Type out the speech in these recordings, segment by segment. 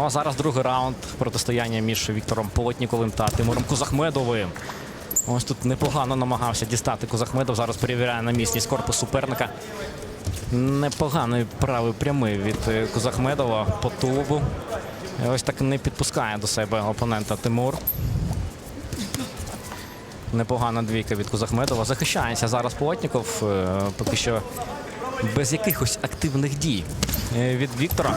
Ну а зараз другий раунд протистояння між Віктором Полотніковим та Тимуром Кузахмедовим. Ось тут непогано намагався дістати Кузахмедов. Зараз перевіряє на міцність корпус суперника. Непоганий правий прямий від е, Кузахмедова по тулубу. Ось так не підпускає до себе опонента Тимур. Непогана двійка від Кузахмедова. Захищається зараз Плотніков. е, Поки що без якихось активних дій е, від Віктора.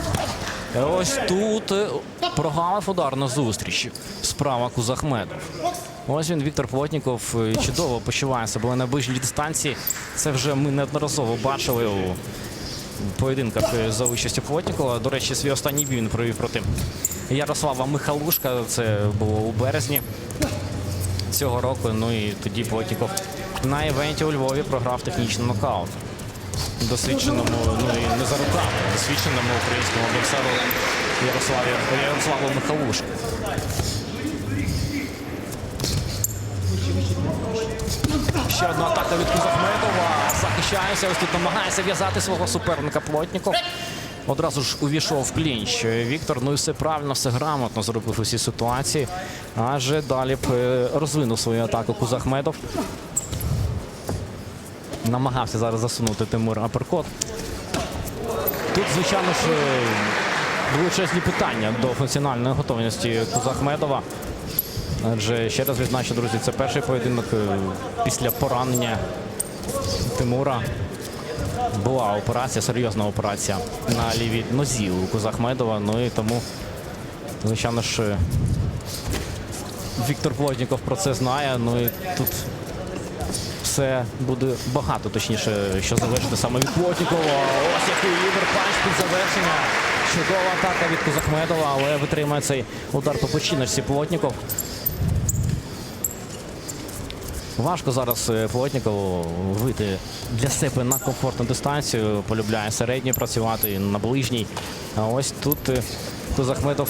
Ось тут е, прогалив удар на зустрічі. Справа Кузахмедов. Ось він Віктор Плотніков е, чудово почуває себе на ближній дистанції. Це вже ми неодноразово бачили у поєдинках е, за участю Плотнікова. До речі, свій останній бій він провів проти Ярослава Михалушка. Це було у березні цього року. Ну і тоді Плотніков на івенті у Львові програв технічний нокаут. Досвідченому, ну і не за руками, досвідченому українському боксеру Ярославі Ярославу Михалушку. Ще одна атака від Кузахметова. Захищається. Ось тут намагається в'язати свого суперника Плотніков. Одразу ж увійшов в клінч Віктор. Ну і все правильно, все грамотно зробив усі ситуації. Адже далі б е, розвинув свою атаку Кузахмедов. Намагався зараз засунути Тимур Аперкот. Тут, звичайно ж, е, величезні питання до функціональної готовності Кузахмедова. Адже ще раз відзначу, друзі, це перший поєдинок е, після поранення Тимура. Була операція, серйозна операція на лівій нозі у Кузахмедова. Ну і тому, звичайно ж, е, Віктор Плотніков про це знає. Ну і тут все буде багато, точніше, що завершити саме від Плотнікова. Ось який лідер панч під завершення. Чудова атака від Кузахмедова, але витримує цей удар по печіночці Плотніков. Важко зараз е, Плотнікову вийти для себе на комфортну дистанцію. Полюбляє середньо працювати на ближній. А ось тут е, Кузахметов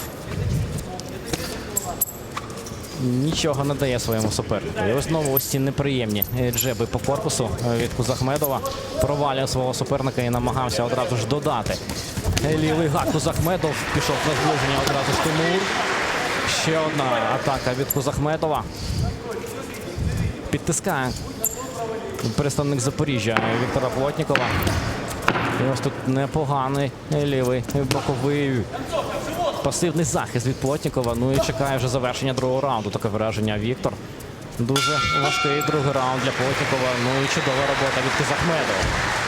нічого не дає своєму супернику. І ось знову ось ці неприємні е, джеби по корпусу е, від Кузахмедова. Провалює свого суперника і намагався одразу ж додати. Е, Лівий гак Кузахмедов пішов на зближення одразу ж Тимур. Ще одна атака від Кузахметова. Підтискає представник Запоріжжя Віктора Плотнікова. І ось тут непоганий лівий боковий пасивний захист від Плотнікова. Ну і чекає вже завершення другого раунду. Таке враження Віктор. Дуже важкий другий раунд для Плотнікова. Ну і чудова робота від Кузахмедова.